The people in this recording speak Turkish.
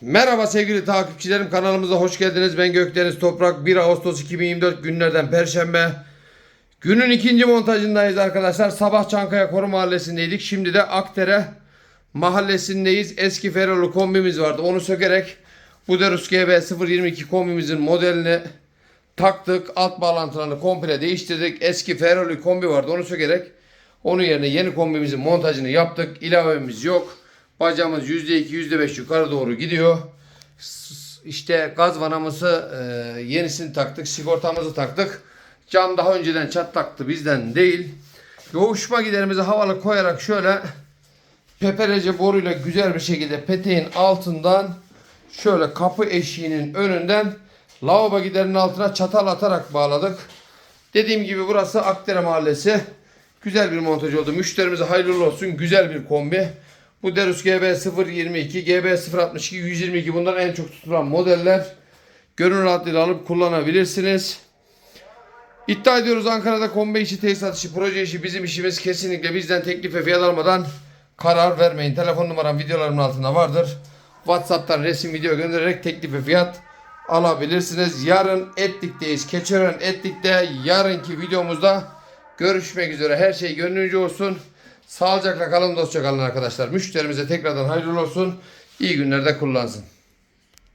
Merhaba sevgili takipçilerim kanalımıza hoş geldiniz. Ben Gökdeniz Toprak 1 Ağustos 2024 günlerden Perşembe. Günün ikinci montajındayız arkadaşlar. Sabah Çankaya Koru Mahallesi'ndeydik. Şimdi de Akdere Mahallesindeyiz. Eski Ferrolu kombimiz vardı. Onu sökerek Buderus GB 022 kombimizin modelini taktık. Alt bağlantılarını komple değiştirdik. Eski Ferrolu kombi vardı. Onu sökerek onun yerine yeni kombimizin montajını yaptık. İlavemiz yok. Bacamız %2 %5 yukarı doğru gidiyor. İşte gaz vanamızı e, yenisini taktık. Sigortamızı taktık. Cam daha önceden çatlaktı bizden değil. Yoğuşma giderimizi havalı koyarak şöyle peperece boruyla güzel bir şekilde peteğin altından şöyle kapı eşiğinin önünden lavabo giderinin altına çatal atarak bağladık. Dediğim gibi burası Akdere Mahallesi. Güzel bir montaj oldu. Müşterimize hayırlı olsun. Güzel bir kombi. Bu Derus GB 022, GB 062, 122 bunlar en çok tutulan modeller. Gönül rahatlığıyla alıp kullanabilirsiniz. İddia ediyoruz Ankara'da kombi işi, tesisat işi, proje işi bizim işimiz. Kesinlikle bizden teklif ve fiyat almadan karar vermeyin. Telefon numaram videolarımın altında vardır. WhatsApp'tan resim video göndererek teklif ve fiyat alabilirsiniz. Yarın Etlik'teyiz. Keçiören Etlik'te yarınki videomuzda görüşmek üzere. Her şey gönlünce olsun. Sağlıcakla kalın, dostça kalın arkadaşlar. Müşterimize tekrardan hayırlı olsun. İyi günlerde kullansın.